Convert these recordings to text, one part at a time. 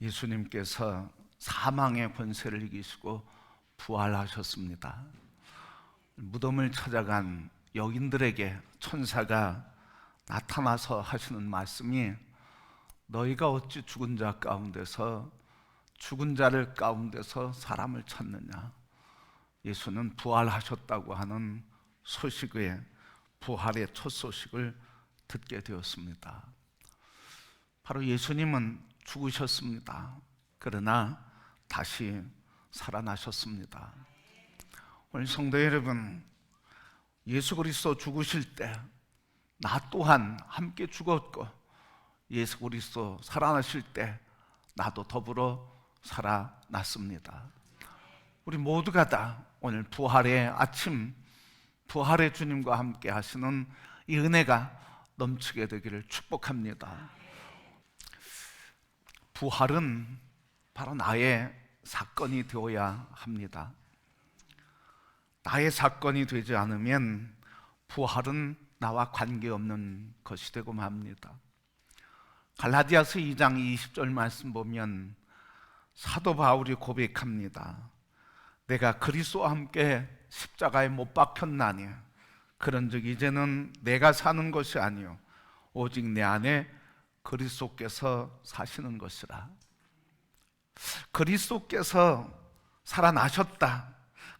예수님께서 사망의 권세를 이기시고 부활하셨습니다. 무덤을 찾아간 여인들에게 천사가 나타나서 하시는 말씀이 너희가 어찌 죽은 자 가운데서 죽은 자를 가운데서 사람을 찾느냐? 예수는 부활하셨다고 하는 소식의 부활의 첫 소식을 듣게 되었습니다. 바로 예수님은 죽으셨습니다. 그러나 다시 살아나셨습니다. 오늘 성도 여러분, 예수 그리스도 죽으실 때 나 또한 함께 죽었고 예수 그리스도 살아나실 때 나도 더불어 살아났습니다. 우리 모두가 다 오늘 부활의 아침, 부활의 주님과 함께 하시는 이 은혜가 넘치게 되기를 축복합니다. 부활은 바로 나의 사건이 되어야 합니다. 나의 사건이 되지 않으면 부활은 나와 관계없는 것이 되고 맙니다. 갈라디아서 2장 20절 말씀 보면 사도 바울이 고백합니다. 내가 그리스도와 함께 십자가에 못 박혔나니 그런즉 이제는 내가 사는 것이 아니요 오직 내 안에 그리스도께서 사시는 것이라. 그리스도께서 살아나셨다.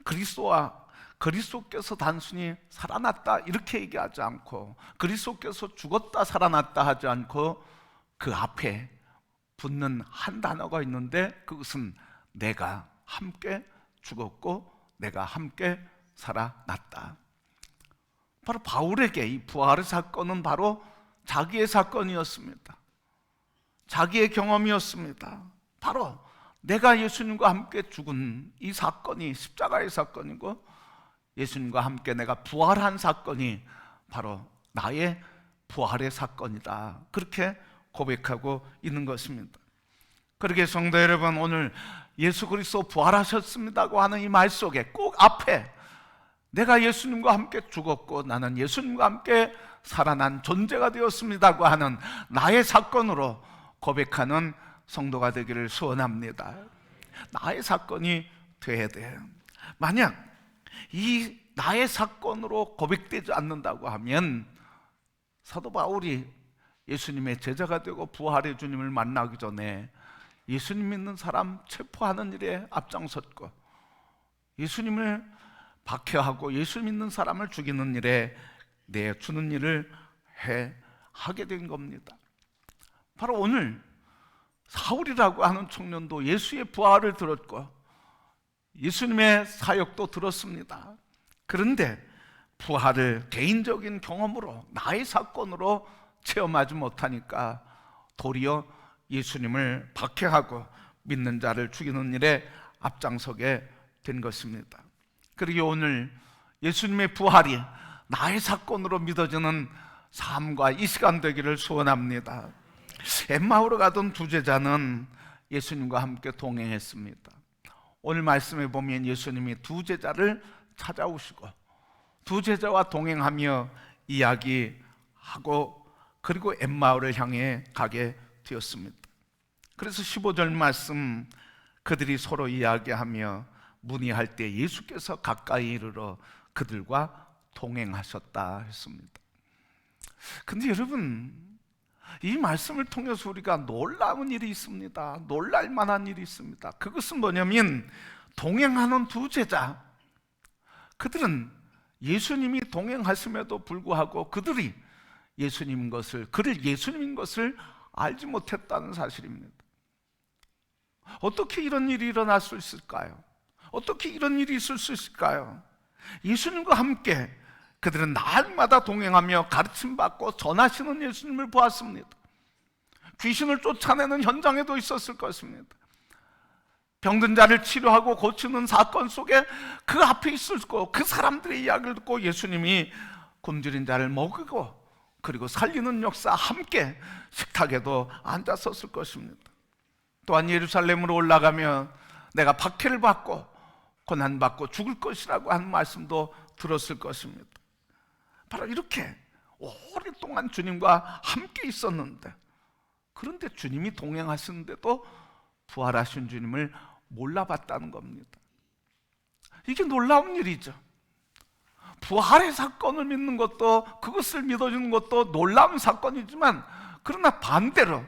그리스도와 그리스도께서 단순히 살아났다 이렇게 얘기하지 않고 그리스도께서 죽었다 살아났다 하지 않고 그 앞에 붙는 한 단어가 있는데 그것은 내가 함께 죽었고 내가 함께 살아났다. 바로 바울에게 이 부활의 사건은 바로 자기의 사건이었습니다. 자기의 경험이었습니다. 바로 내가 예수님과 함께 죽은 이 사건이 십자가의 사건이고 예수님과 함께 내가 부활한 사건이 바로 나의 부활의 사건이다. 그렇게 고백하고 있는 것입니다. 그렇게 성도 여러분 오늘 예수 그리스도 부활하셨습니다고 하는 이 말 속에 꼭 앞에 내가 예수님과 함께 죽었고 나는 예수님과 함께 살아난 존재가 되었습니다고 하는 나의 사건으로 고백하는 성도가 되기를 소원합니다. 나의 사건이 돼야 돼. 만약 이 나의 사건으로 고백되지 않는다고 하면 사도 바울이 예수님의 제자가 되고 부활의 주님을 만나기 전에 예수님 믿는 사람 체포하는 일에 앞장섰고 예수님을 박해하고 예수 믿는 사람을 죽이는 일에 내 주는 일을 해 하게 된 겁니다. 바로 오늘 사울이라고 하는 청년도 예수의 부활을 들었고 예수님의 사역도 들었습니다. 그런데 부활을 개인적인 경험으로 나의 사건으로 체험하지 못하니까 도리어 예수님을 박해하고 믿는 자를 죽이는 일에 앞장서게 된 것입니다. 그리고 오늘 예수님의 부활이 나의 사건으로 믿어지는 삶과 이 시간 되기를 소원합니다. 엠마오로 가던 두 제자는 예수님과 함께 동행했습니다. 오늘 말씀에 보면 예수님이 두 제자를 찾아오시고 두 제자와 동행하며 이야기하고 그리고 엠마오를 향해 가게 되었습니다. 그래서 15절 말씀 그들이 서로 이야기하며 문의할 때 예수께서 가까이 이르러 그들과 동행하셨다 했습니다. 근데 여러분 이 말씀을 통해서 우리가 놀라운 일이 있습니다. 놀랄 만한 일이 있습니다. 그것은 뭐냐면 동행하는 두 제자 그들은 예수님이 동행하심에도 불구하고 그들이 예수님인 것을 그를 예수님인 것을 알지 못했다는 사실입니다. 어떻게 이런 일이 일어날 수 있을까요? 어떻게 이런 일이 있을 수 있을까요? 예수님과 함께 그들은 날마다 동행하며 가르침 받고 전하시는 예수님을 보았습니다. 귀신을 쫓아내는 현장에도 있었을 것입니다. 병든 자를 치료하고 고치는 사건 속에 그 앞에 있었고 그 사람들의 이야기를 듣고 예수님이 굶주린 자를 먹이고 그리고 살리는 역사 함께 식탁에도 앉았었을 것입니다. 또한 예루살렘으로 올라가며 내가 박해를 받고 고난받고 죽을 것이라고 하는 말씀도 들었을 것입니다. 바로 이렇게 오랫동안 주님과 함께 있었는데 그런데 주님이 동행하시는데도 부활하신 주님을 몰라봤다는 겁니다. 이게 놀라운 일이죠. 부활의 사건을 믿는 것도 그것을 믿어주는 것도 놀라운 사건이지만 그러나 반대로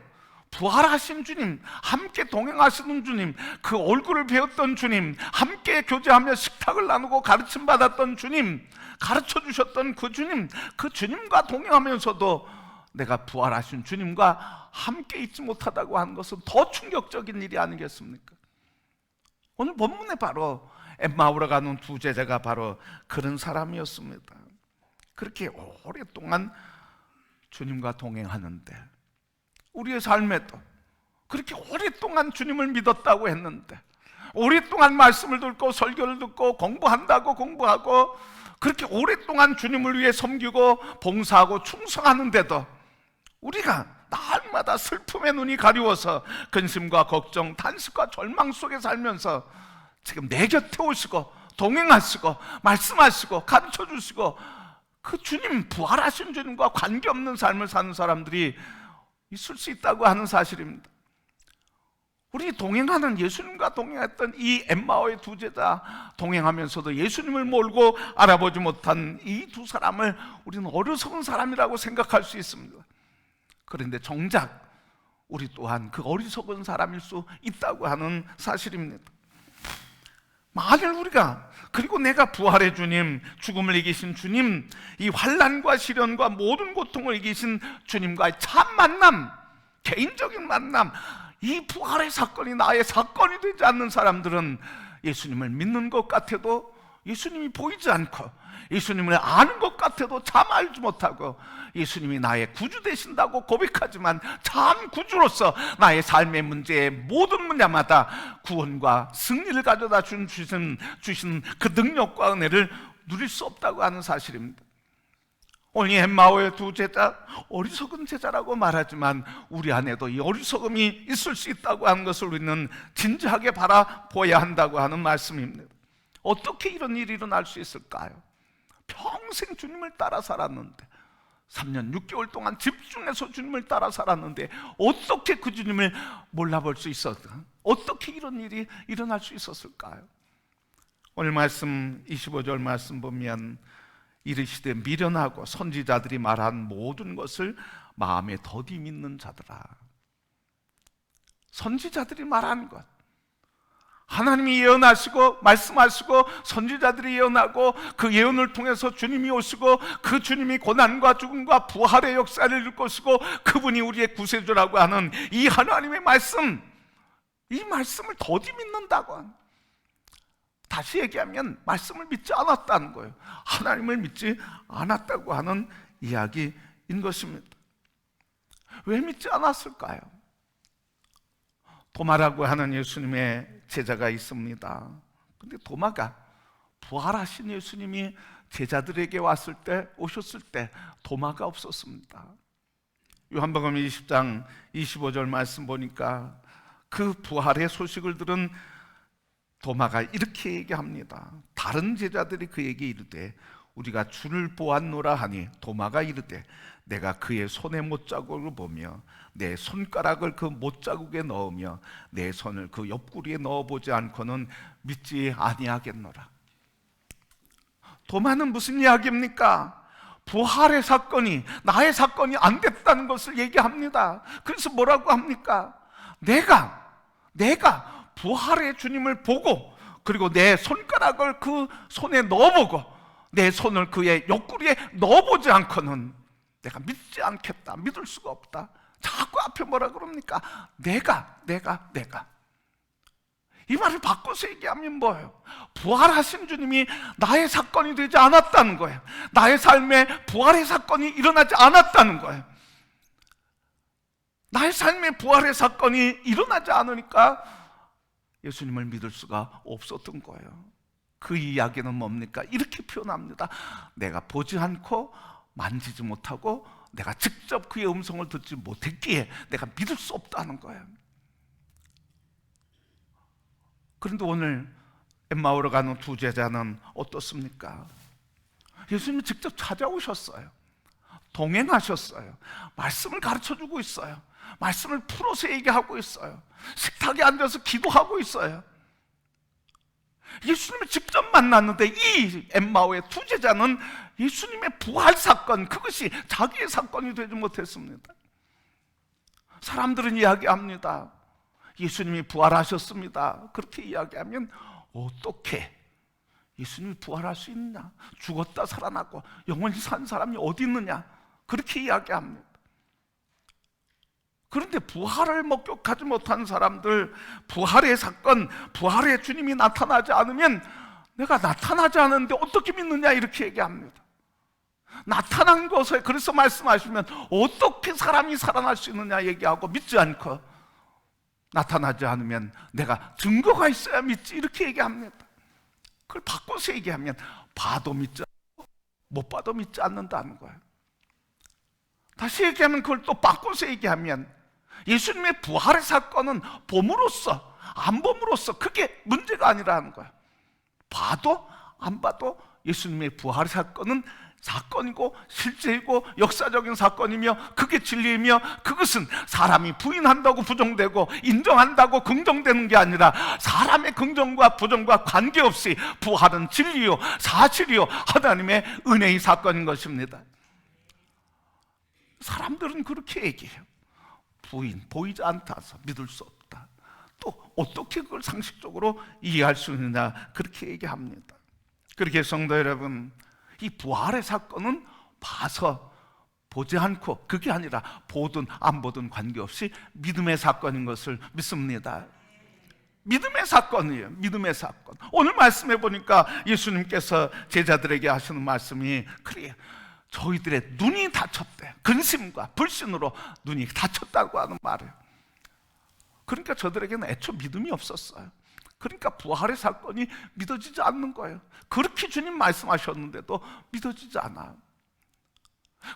부활하신 주님, 함께 동행하시는 주님, 그 얼굴을 배웠던 주님, 함께 교제하며 식탁을 나누고 가르침 받았던 주님, 가르쳐 주셨던 그 주님, 그 주님과 동행하면서도 내가 부활하신 주님과 함께 있지 못하다고 하는 것은 더 충격적인 일이 아니겠습니까? 오늘 본문에 바로 엠마오로 가는 두 제자가 바로 그런 사람이었습니다. 그렇게 오랫동안 주님과 동행하는데 우리의 삶에도 그렇게 오랫동안 주님을 믿었다고 했는데 오랫동안 말씀을 듣고 설교를 듣고 공부한다고 공부하고 그렇게 오랫동안 주님을 위해 섬기고 봉사하고 충성하는데도 우리가 날마다 슬픔의 눈이 가리워서 근심과 걱정, 탄식과 절망 속에 살면서 지금 내 곁에 오시고 동행하시고 말씀하시고 가르쳐 주시고 그 주님 부활하신 주님과 관계없는 삶을 사는 사람들이 있을 수 있다고 하는 사실입니다. 우리 동행하는 예수님과 동행했던 이 엠마오의 두 제자 동행하면서도 예수님을 몰고 알아보지 못한 이 두 사람을 우리는 어리석은 사람이라고 생각할 수 있습니다. 그런데 정작 우리 또한 그 어리석은 사람일 수 있다고 하는 사실입니다. 만일 우리가. 그리고 내가 부활의 주님, 죽음을 이기신 주님, 이 환란과 시련과 모든 고통을 이기신 주님과의 참 만남, 개인적인 만남, 이 부활의 사건이 나의 사건이 되지 않는 사람들은 예수님을 믿는 것 같아도 예수님이 보이지 않고 예수님을 아는 것 같아도 참 알지 못하고 예수님이 나의 구주 되신다고 고백하지만 참 구주로서 나의 삶의 문제의 모든 분야마다 구원과 승리를 가져다 준 주신, 주신 그 능력과 은혜를 누릴 수 없다고 하는 사실입니다. 오늘 엠마오의 두 제자 어리석은 제자라고 말하지만 우리 안에도 이 어리석음이 있을 수 있다고 하는 것을 우리는 진지하게 바라보아야 한다고 하는 말씀입니다. 어떻게 이런 일이 일어날 수 있을까요? 평생 주님을 따라 살았는데 3년 6개월 동안 집중해서 주님을 따라 살았는데 어떻게 그 주님을 몰라볼 수 있었을까? 어떻게 이런 일이 일어날 수 있었을까요? 오늘 말씀 25절 말씀 보면 이르시되 미련하고 선지자들이 말한 모든 것을 마음에 더디 믿는 자들아 선지자들이 말하는 것 하나님이 예언하시고 말씀하시고 선지자들이 예언하고 그 예언을 통해서 주님이 오시고 그 주님이 고난과 죽음과 부활의 역사를 이룰 것이고 그분이 우리의 구세주라고 하는 이 하나님의 말씀 이 말씀을 더디 믿는다고 다시 얘기하면 말씀을 믿지 않았다는 거예요 하나님을 믿지 않았다고 하는 이야기인 것입니다 왜 믿지 않았을까요? 도마라고 하는 예수님의 제자가 있습니다. 근데 도마가 부활하신 예수님이 제자들에게 왔을 때 오셨을 때 도마가 없었습니다. 요한복음 20장 25절 말씀 보니까 그 부활의 소식을 들은 도마가 이렇게 얘기합니다. 다른 제자들이 그에게 이르되 우리가 주를 보았노라 하니 도마가 이르되 내가 그의 손의 못자국을 보며 내 손가락을 그 못자국에 넣으며 내 손을 그 옆구리에 넣어보지 않고는 믿지 아니하겠노라. 도마는 무슨 이야기입니까? 부활의 사건이 나의 사건이 안 됐다는 것을 얘기합니다. 그래서 뭐라고 합니까? 내가 내가 부활의 주님을 보고 그리고 내 손가락을 그 손에 넣어보고 내 손을 그의 옆구리에 넣어보지 않고는 내가 믿지 않겠다. 믿을 수가 없다. 자꾸 앞에 뭐라 그럽니까? 내가, 내가, 내가. 이 말을 바꿔서 얘기하면 뭐예요? 부활하신 주님이 나의 사건이 되지 않았다는 거예요. 나의 삶에 부활의 사건이 일어나지 않았다는 거예요. 나의 삶에 부활의 사건이 일어나지 않으니까 예수님을 믿을 수가 없었던 거예요. 그 이야기는 뭡니까? 이렇게 표현합니다. 내가 보지 않고 만지지 못하고 내가 직접 그의 음성을 듣지 못했기에 내가 믿을 수 없다는 거예요. 그런데 오늘 엠마오로 가는 두 제자는 어떻습니까? 예수님이 직접 찾아오셨어요. 동행하셨어요. 말씀을 가르쳐 주고 있어요. 말씀을 풀어서 얘기하고 있어요. 식탁에 앉아서 기도하고 있어요. 예수님을 직접 만났는데 이 엠마오의 두 제자는 예수님의 부활 사건 그것이 자기의 사건이 되지 못했습니다. 사람들은 이야기합니다. 예수님이 부활하셨습니다. 그렇게 이야기하면 어떻게 예수님이 부활할 수 있냐? 죽었다 살아났고 영원히 산 사람이 어디 있느냐? 그렇게 이야기합니다. 그런데 부활을 목격하지 못한 사람들, 부활의 사건, 부활의 주님이 나타나지 않으면 내가 나타나지 않은데 어떻게 믿느냐 이렇게 얘기합니다. 나타난 것에 그래서 말씀하시면 어떻게 사람이 살아날 수 있느냐 얘기하고 믿지 않고 나타나지 않으면 내가 증거가 있어야 믿지 이렇게 얘기합니다. 그걸 바꿔서 얘기하면 봐도 믿지 않고 못 봐도 믿지 않는다는 거예요. 다시 얘기하면 그걸 또 바꿔서 얘기하면 예수님의 부활의 사건은 봄으로써 안 봄으로써 그게 문제가 아니라는 거예요. 봐도 안 봐도 예수님의 부활 사건은 사건이고 실제이고 역사적인 사건이며 그게 진리이며 그것은 사람이 부인한다고 부정되고 인정한다고 긍정되는 게 아니라 사람의 긍정과 부정과 관계없이 부활은 진리요 사실이요 하나님의 은혜의 사건인 것입니다. 사람들은 그렇게 얘기해요. 부인 보이지 않다서 믿을 수 없다. 또 어떻게 그걸 상식적으로 이해할 수 있느냐 그렇게 얘기합니다. 그렇게 성도 여러분 이 부활의 사건은 봐서 보지 않고 그게 아니라 보든 안 보든 관계없이 믿음의 사건인 것을 믿습니다. 믿음의 사건이에요. 믿음의 사건. 오늘 말씀해 보니까 예수님께서 제자들에게 하시는 말씀이 그래요. 저희들의 눈이 다쳤대. 근심과 불신으로 눈이 다쳤다고 하는 말이에요. 그러니까 저들에게는 애초 믿음이 없었어요. 그러니까 부활의 사건이 믿어지지 않는 거예요. 그렇게 주님 말씀하셨는데도 믿어지지 않아.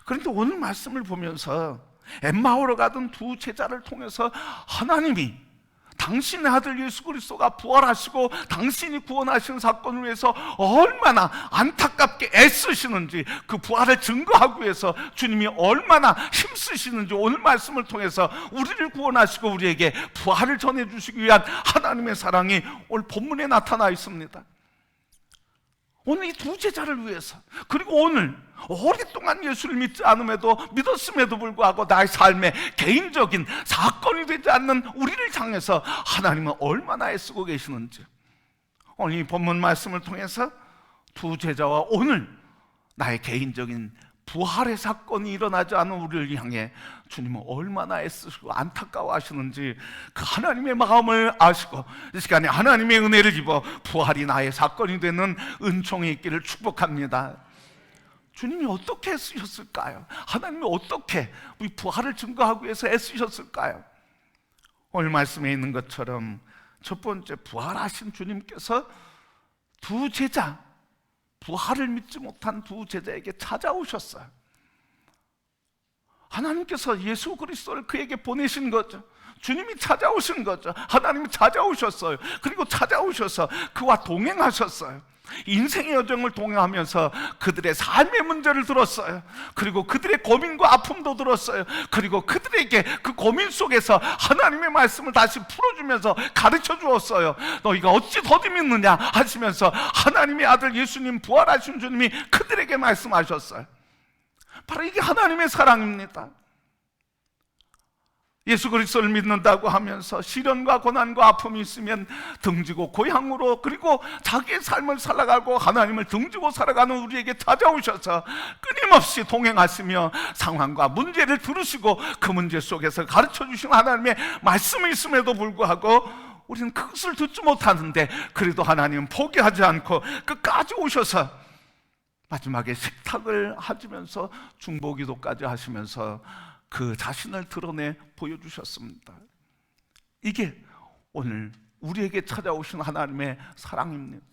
그런데 오늘 말씀을 보면서 엠마오로 가던 두 제자를 통해서 하나님이 당신의 아들 예수 그리스도가 부활하시고 당신이 구원하신 사건을 위해서 얼마나 안타깝게 애쓰시는지 그 부활을 증거하기 위해서 주님이 얼마나 힘쓰시는지 오늘 말씀을 통해서 우리를 구원하시고 우리에게 부활을 전해 주시기 위한 하나님의 사랑이 오늘 본문에 나타나 있습니다. 오늘 이 두 제자를 위해서 그리고 오늘 오랫동안 예수를 믿지 않음에도 믿었음에도 불구하고 나의 삶에 개인적인 사건이 되지 않는 우리를 향해서 하나님은 얼마나 애쓰고 계시는지. 오늘 이 본문 말씀을 통해서 두 제자와 오늘 나의 개인적인 부활의 사건이 일어나지 않은 우리를 향해 주님은 얼마나 애쓰시고 안타까워 하시는지 그 하나님의 마음을 아시고 이 시간에 하나님의 은혜를 입어 부활이 나의 사건이 되는 은총이 있기를 축복합니다. 주님이 어떻게 애쓰셨을까요? 하나님이 어떻게 우리 부활을 증거하기 위해서 애쓰셨을까요? 오늘 말씀에 있는 것처럼 첫 번째 부활하신 주님께서 두 제자 부활을 믿지 못한 두 제자에게 찾아오셨어요. 하나님께서 예수 그리스도를 그에게 보내신 거죠. 주님이 찾아오신 거죠. 하나님이 찾아오셨어요. 그리고 찾아오셔서 그와 동행하셨어요. 인생의 여정을 동행하면서 그들의 삶의 문제를 들었어요. 그리고 그들의 고민과 아픔도 들었어요. 그리고 그들에게 그 고민 속에서 하나님의 말씀을 다시 풀어주면서 가르쳐 주었어요. 너희가 어찌 더디 믿느냐 하시면서 하나님의 아들 예수님 부활하신 주님이 그들에게 말씀하셨어요. 바로 이게 하나님의 사랑입니다. 예수 그리스도를 믿는다고 하면서 시련과 고난과 아픔이 있으면 등지고 고향으로 그리고 자기의 삶을 살아가고 하나님을 등지고 살아가는 우리에게 찾아오셔서 끊임없이 동행하시며 상황과 문제를 들으시고 그 문제 속에서 가르쳐 주신 하나님의 말씀이 있음에도 불구하고 우리는 그것을 듣지 못하는데 그래도 하나님은 포기하지 않고 끝까지 오셔서 마지막에 식탁을 하시면서 중보기도까지 하시면서 그 자신을 드러내 보여주셨습니다. 이게 오늘 우리에게 찾아오신 하나님의 사랑입니다.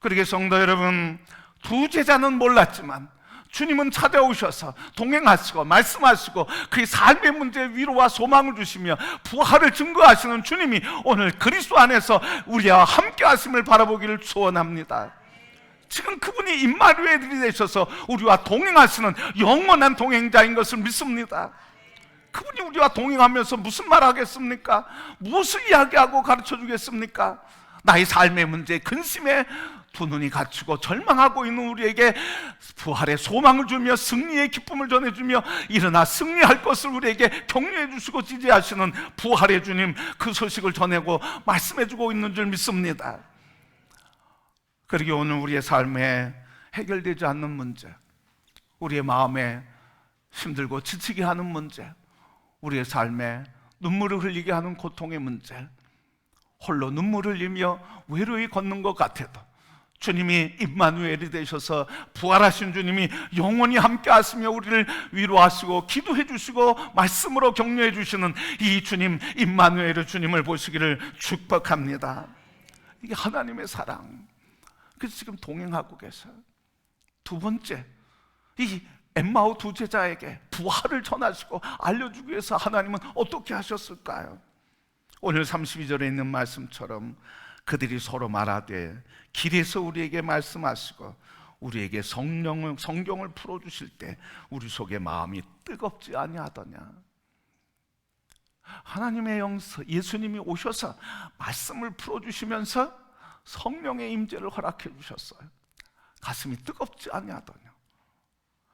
그러게 성도 여러분, 두 제자는 몰랐지만 주님은 찾아오셔서 동행하시고 말씀하시고 그의 삶의 문제 위로와 소망을 주시며 부활을 증거하시는 주님이 오늘 그리스도 안에서 우리와 함께 하심을 바라보기를 소원합니다. 지금 그분이 임마누엘이 되셔서 우리와 동행하시는 영원한 동행자인 것을 믿습니다. 그분이 우리와 동행하면서 무슨 말 하겠습니까? 무엇을 이야기하고 가르쳐 주겠습니까? 나의 삶의 문제, 근심에 두 눈이 갇히고 절망하고 있는 우리에게 부활의 소망을 주며 승리의 기쁨을 전해주며 일어나 승리할 것을 우리에게 격려해 주시고 지지하시는 부활의 주님 그 소식을 전하고 말씀해 주고 있는 줄 믿습니다. 그리고 오늘 우리의 삶에 해결되지 않는 문제, 우리의 마음에 힘들고 지치게 하는 문제, 우리의 삶에 눈물을 흘리게 하는 고통의 문제, 홀로 눈물을 흘리며 외로이 걷는 것 같아도 주님이 임마누엘이 되셔서 부활하신 주님이 영원히 함께 하시며 우리를 위로하시고 기도해 주시고 말씀으로 격려해 주시는 이 주님 임마누엘의 주님을 보시기를 축복합니다. 이게 하나님의 사랑. 그래서 지금 동행하고 계셔요. 두 번째, 이 엠마오 두 제자에게 부활을 전하시고 알려주기 위해서 하나님은 어떻게 하셨을까요? 오늘 32절에 있는 말씀처럼 그들이 서로 말하되 길에서 우리에게 말씀하시고 우리에게 성령을 성경을 풀어 주실 때 우리 속에 마음이 뜨겁지 아니하더냐. 하나님의 영서 예수님이 오셔서 말씀을 풀어 주시면서 성령의 임재를 허락해 주셨어요. 가슴이 뜨겁지 아니하더냐.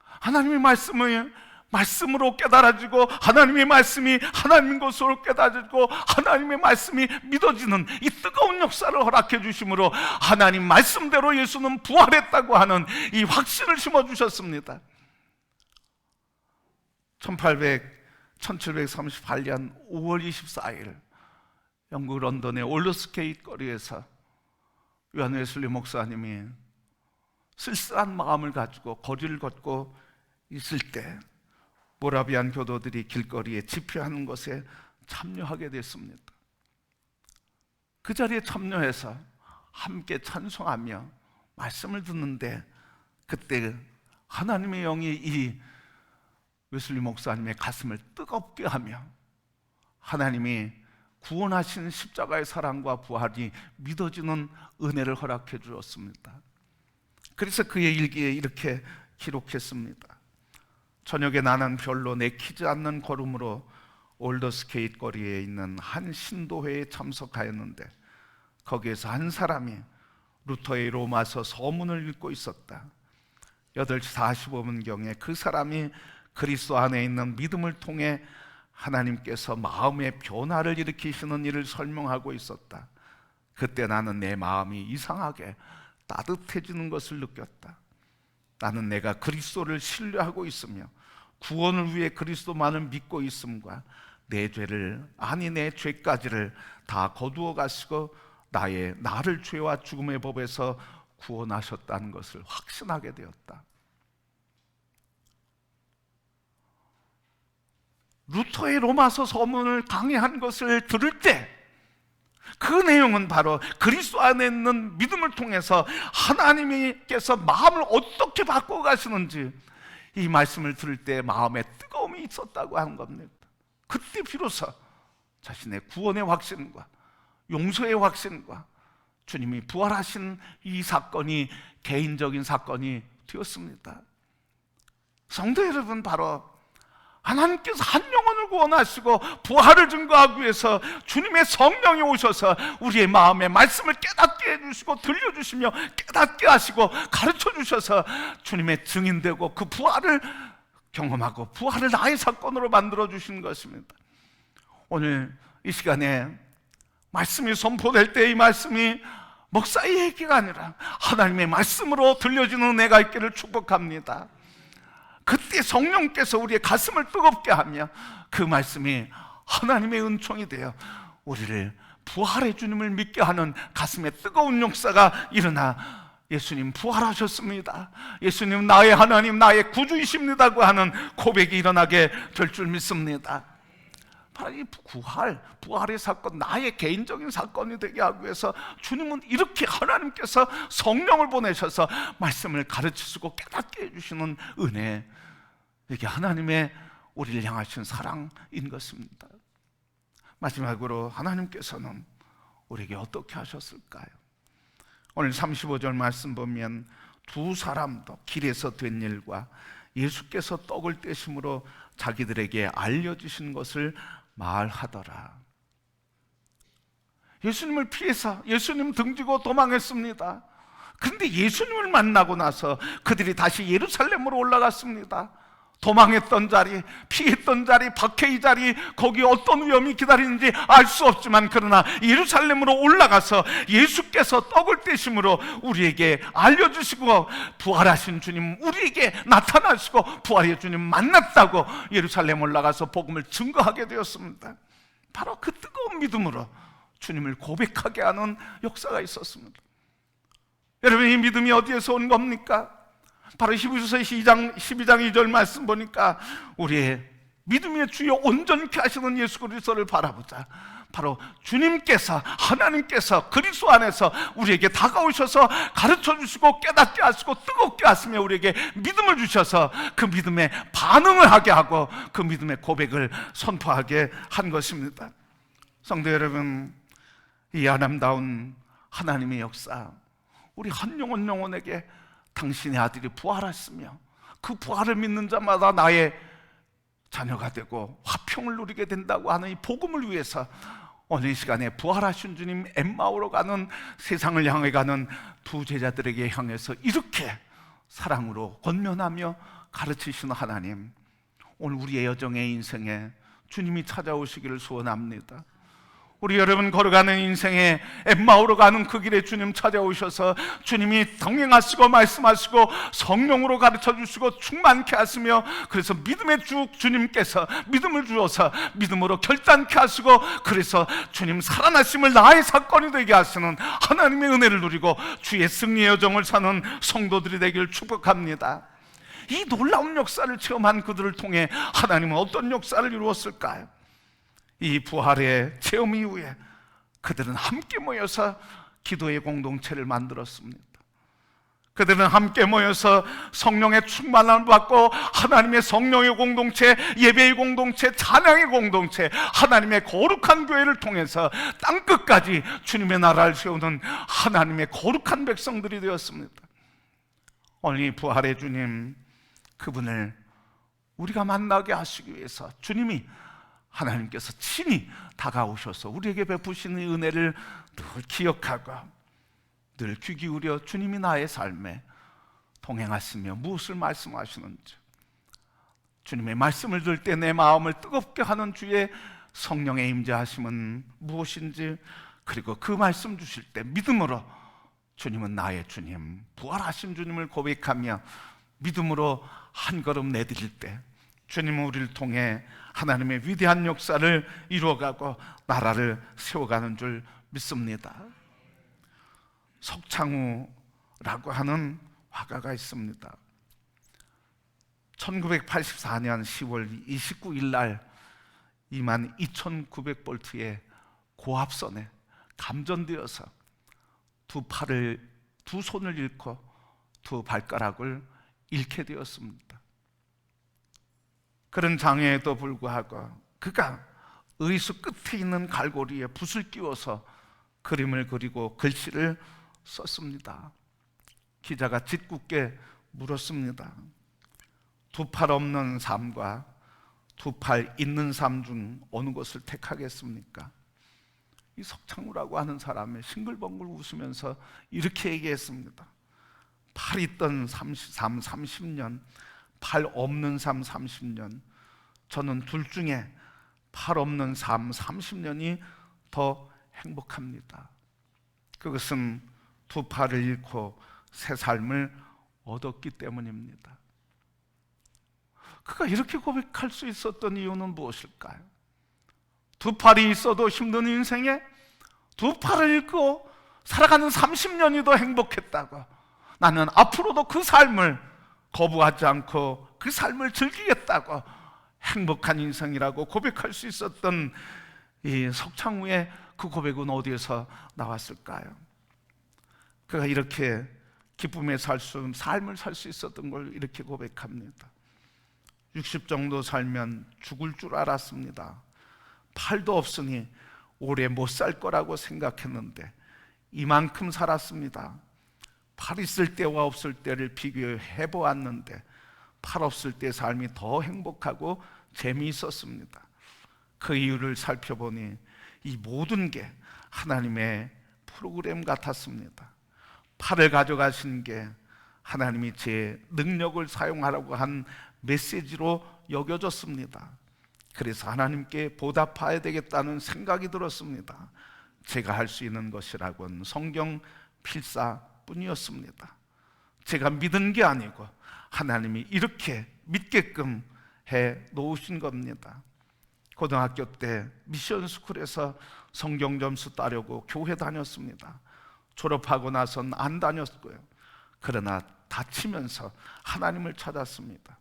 하나님의 말씀을 말씀으로 깨달아지고 하나님의 말씀이 하나님 것으로 깨달아지고 하나님의 말씀이 믿어지는 이 뜨거운 역사를 허락해 주심으로 하나님 말씀대로 예수는 부활했다고 하는 이 확신을 심어 주셨습니다. 1800 1738년 5월 24일 영국 런던의 올더스케이트 거리에서 요한 웨슬리 목사님이 쓸쓸한 마음을 가지고 거리를 걷고 있을 때 모라비안 교도들이 길거리에 집회하는 것에 참여하게 됐습니다. 그 자리에 참여해서 함께 찬송하며 말씀을 듣는데 그때 하나님의 영이 이 웨슬리 목사님의 가슴을 뜨겁게 하며 하나님이 구원하신 십자가의 사랑과 부활이 믿어지는 은혜를 허락해 주었습니다. 그래서 그의 일기에 이렇게 기록했습니다. 저녁에 나는 별로 내키지 않는 걸음으로 올더스케이트 거리에 있는 한 신도회에 참석하였는데 거기에서 한 사람이 루터의 로마서 서문을 읽고 있었다. 8시 45분경에 그 사람이 그리스도 안에 있는 믿음을 통해 하나님께서 마음의 변화를 일으키시는 일을 설명하고 있었다. 그때 나는 내 마음이 이상하게 따뜻해지는 것을 느꼈다. 나는 내가 그리스도를 신뢰하고 있으며 구원을 위해 그리스도만을 믿고 있음과 내 죄를 아니 내 죄까지를 다 거두어 가시고 나의 나를 죄와 죽음의 법에서 구원하셨다는 것을 확신하게 되었다. 루터의 로마서 서문을 강의한 것을 들을 때 그 내용은 바로 그리스도 안에 있는 믿음을 통해서 하나님께서 마음을 어떻게 바꿔 가시는지 이 말씀을 들을 때 마음에 뜨거움이 있었다고 하는 겁니다. 그때 비로소 자신의 구원의 확신과 용서의 확신과 주님이 부활하신 이 사건이 개인적인 사건이 되었습니다. 성도 여러분 바로 하나님께서 한 영혼을 구원하시고 부활을 증거하기 위해서 주님의 성령이 오셔서 우리의 마음에 말씀을 깨닫게 해주시고 들려주시며 깨닫게 하시고 가르쳐 주셔서 주님의 증인되고 그 부활을 경험하고 부활을 나의 사건으로 만들어 주신 것입니다. 오늘 이 시간에 말씀이 선포될 때 이 말씀이 목사의 얘기가 아니라 하나님의 말씀으로 들려지는 은혜가 있기를 축복합니다. 그때 성령께서 우리의 가슴을 뜨겁게 하며 그 말씀이 하나님의 은총이 되어 우리를 부활의 주님을 믿게 하는 가슴에 뜨거운 역사가 일어나 예수님 부활하셨습니다. 예수님 나의 하나님 나의 구주이십니다고 하는 고백이 일어나게 될 줄 믿습니다. 이 구할, 부활의 사건, 나의 개인적인 사건이 되게 하기 위해서 주님은 이렇게 하나님께서 성령을 보내셔서 말씀을 가르치시고 깨닫게 해주시는 은혜. 이게 하나님의 우리를 향하신 사랑인 것입니다. 마지막으로 하나님께서는 우리에게 어떻게 하셨을까요? 오늘 35절 말씀 보면 두 사람도 길에서 된 일과 예수께서 떡을 떼심으로 자기들에게 알려주신 것을 말하더라. 예수님을 피해서 예수님 등지고 도망했습니다. 근데 예수님을 만나고 나서 그들이 다시 예루살렘으로 올라갔습니다. 도망했던 자리, 피했던 자리, 박해의 자리, 거기 어떤 위험이 기다리는지 알 수 없지만 그러나 예루살렘으로 올라가서 예수께서 떡을 떼심으로 우리에게 알려주시고 부활하신 주님 우리에게 나타나시고 부활의 주님 만났다고 예루살렘 올라가서 복음을 증거하게 되었습니다. 바로 그 뜨거운 믿음으로 주님을 고백하게 하는 역사가 있었습니다. 여러분 이 믿음이 어디에서 온 겁니까? 바로 히브리서 12장 12장 2절 말씀 보니까 우리의 믿음의 주요 온전케 하시는 예수 그리스도를 바라보자. 바로 주님께서 하나님께서 그리스도 안에서 우리에게 다가오셔서 가르쳐 주시고 깨닫게 하시고 뜨겁게 하시며 우리에게 믿음을 주셔서 그 믿음에 반응을 하게 하고 그 믿음의 고백을 선포하게 한 것입니다. 성도 여러분, 이 아름다운 하나님의 역사, 우리 한 영혼 영혼에게 당신의 아들이 부활했으며 그 부활을 믿는 자마다 나의 자녀가 되고 화평을 누리게 된다고 하는 이 복음을 위해서 오늘 이 시간에 부활하신 주님 엠마오로 가는 세상을 향해 가는 두 제자들에게 향해서 이렇게 사랑으로 권면하며 가르치시는 하나님 오늘 우리의 여정의 인생에 주님이 찾아오시기를 소원합니다. 우리 여러분 걸어가는 인생에 엠마오로 가는 그 길에 주님 찾아오셔서 주님이 동행하시고 말씀하시고 성령으로 가르쳐 주시고 충만케 하시며 그래서 믿음의 주 주님께서 믿음을 주어서 믿음으로 결단케 하시고 그래서 주님 살아나심을 나의 사건이 되게 하시는 하나님의 은혜를 누리고 주의 승리의 여정을 사는 성도들이 되기를 축복합니다. 이 놀라운 역사를 체험한 그들을 통해 하나님은 어떤 역사를 이루었을까요? 이 부활의 체험 이후에 그들은 함께 모여서 기도의 공동체를 만들었습니다. 그들은 함께 모여서 성령의 충만함을 받고 하나님의 성령의 공동체, 예배의 공동체, 찬양의 공동체, 하나님의 거룩한 교회를 통해서 땅 끝까지 주님의 나라를 세우는 하나님의 거룩한 백성들이 되었습니다. 오늘 이 부활의 주님 그분을 우리가 만나게 하시기 위해서 주님이 하나님께서 친히 다가오셔서 우리에게 베푸시는 은혜를 늘 기억하고 늘 귀 기울여 주님이 나의 삶에 동행하시며 무엇을 말씀하시는지 주님의 말씀을 들 때 내 마음을 뜨겁게 하는 주의 성령의 임재하심은 무엇인지 그리고 그 말씀 주실 때 믿음으로 주님은 나의 주님 부활하신 주님을 고백하며 믿음으로 한 걸음 내드릴 때 주님은 우리를 통해 하나님의 위대한 역사를 이루어가고 나라를 세워가는 줄 믿습니다. 석창우라고 하는 화가가 있습니다. 1984년 10월 29일 날 2만 2,900볼트의 고압선에 감전되어서 두 팔을 두 손을 잃고 두 발가락을 잃게 되었습니다. 그런 장애에도 불구하고 그가 의수 끝에 있는 갈고리에 붓을 끼워서 그림을 그리고 글씨를 썼습니다. 기자가 짓궂게 물었습니다. 두 팔 없는 삶과 두 팔 있는 삶 중 어느 것을 택하겠습니까? 이 석창우라고 하는 사람이 싱글벙글 웃으면서 이렇게 얘기했습니다. 팔 있던 30, 30년, 팔 없는 삶 30년, 저는 둘 중에 팔 없는 삶 30년이 더 행복합니다. 그것은 두 팔을 잃고 새 삶을 얻었기 때문입니다. 그가 이렇게 고백할 수 있었던 이유는 무엇일까요? 두 팔이 있어도 힘든 인생에 두 팔을 잃고 살아가는 30년이 더 행복했다고. 나는 앞으로도 그 삶을 거부하지 않고 그 삶을 즐기겠다고 행복한 인생이라고 고백할 수 있었던 이 석창우의 그 고백은 어디에서 나왔을까요? 그가 이렇게 기쁨에 살 수, 삶을 살 수 있었던 걸 이렇게 고백합니다. 60 정도 살면 죽을 줄 알았습니다. 팔도 없으니 오래 못 살 거라고 생각했는데 이만큼 살았습니다. 팔 있을 때와 없을 때를 비교해 보았는데 팔 없을 때 삶이 더 행복하고 재미있었습니다. 그 이유를 살펴보니 이 모든 게 하나님의 프로그램 같았습니다. 팔을 가져가신 게 하나님이 제 능력을 사용하라고 한 메시지로 여겨졌습니다. 그래서 하나님께 보답해야 되겠다는 생각이 들었습니다. 제가 할 수 있는 것이라곤 성경 필사 뿐이었습니다. 제가 믿은 게 아니고 하나님이 이렇게 믿게끔 해 놓으신 겁니다. 고등학교 때 미션 스쿨에서 성경 점수 따려고 교회 다녔습니다. 졸업하고 나선 안 다녔고요. 그러나 다치면서 하나님을 찾았습니다.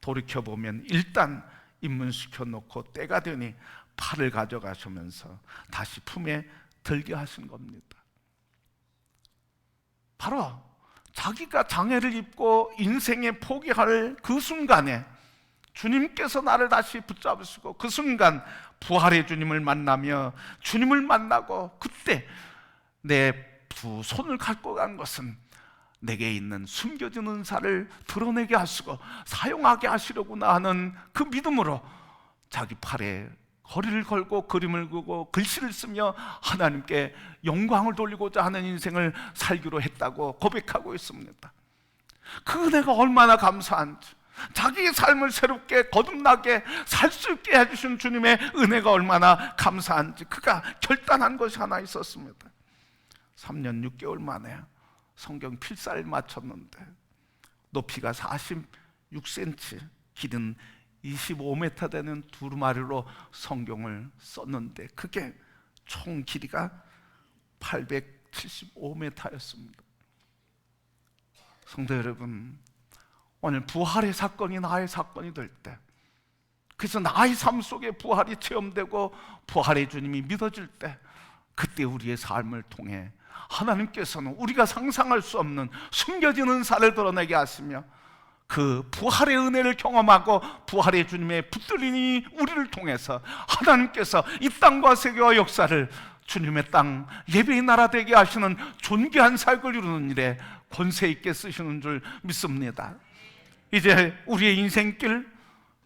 돌이켜 보면 일단 입문시켜 놓고 때가 되니 팔을 가져가시면서 다시 품에 들게 하신 겁니다. 바로 자기가 장애를 입고 인생에 포기할 그 순간에 주님께서 나를 다시 붙잡으시고 그 순간 부활의 주님을 만나며 주님을 만나고 그때 내 두 손을 갖고 간 것은 내게 있는 숨겨진 은사를 드러내게 하시고 사용하게 하시려구나 하는 그 믿음으로 자기 팔에 거리를 걸고 그림을 그고 글씨를 쓰며 하나님께 영광을 돌리고자 하는 인생을 살기로 했다고 고백하고 있습니다. 그 은혜가 얼마나 감사한지 자기의 삶을 새롭게 거듭나게 살 수 있게 해주신 주님의 은혜가 얼마나 감사한지 그가 결단한 것이 하나 있었습니다. 3년 6개월 만에 성경 필사를 마쳤는데 높이가 46cm, 길은 25m 되는 두루마리로 성경을 썼는데 그게 총 길이가 875m였습니다. 성도 여러분, 오늘 부활의 사건이 나의 사건이 될 때, 그래서 나의 삶 속에 부활이 체험되고 부활의 주님이 믿어질 때, 그때 우리의 삶을 통해 하나님께서는 우리가 상상할 수 없는 숨겨진 은사를 드러내게 하시며 그 부활의 은혜를 경험하고 부활의 주님의 붙들림이 우리를 통해서 하나님께서 이 땅과 세계와 역사를 주님의 땅 예배의 나라 되게 하시는 존귀한 사역을 이루는 일에 권세 있게 쓰시는 줄 믿습니다. 이제 우리의 인생길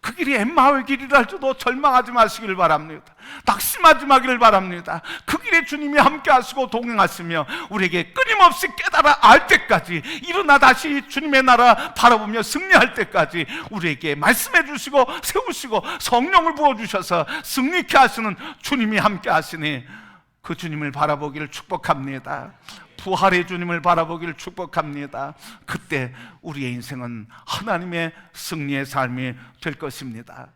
그 길이 엠마오의 길이라 할지도 절망하지 마시길 바랍니다. 낙심하지 마기를 바랍니다. 그 길에 주님이 함께 하시고 동행하시며 우리에게 끊임없이 깨달아 알 때까지 일어나 다시 주님의 나라 바라보며 승리할 때까지 우리에게 말씀해 주시고 세우시고 성령을 부어 주셔서 승리케 하시는 주님이 함께 하시니 그 주님을 바라보기를 축복합니다. 부활의 주님을 바라보기를 축복합니다. 그때 우리의 인생은 하나님의 승리의 삶이 될 것입니다.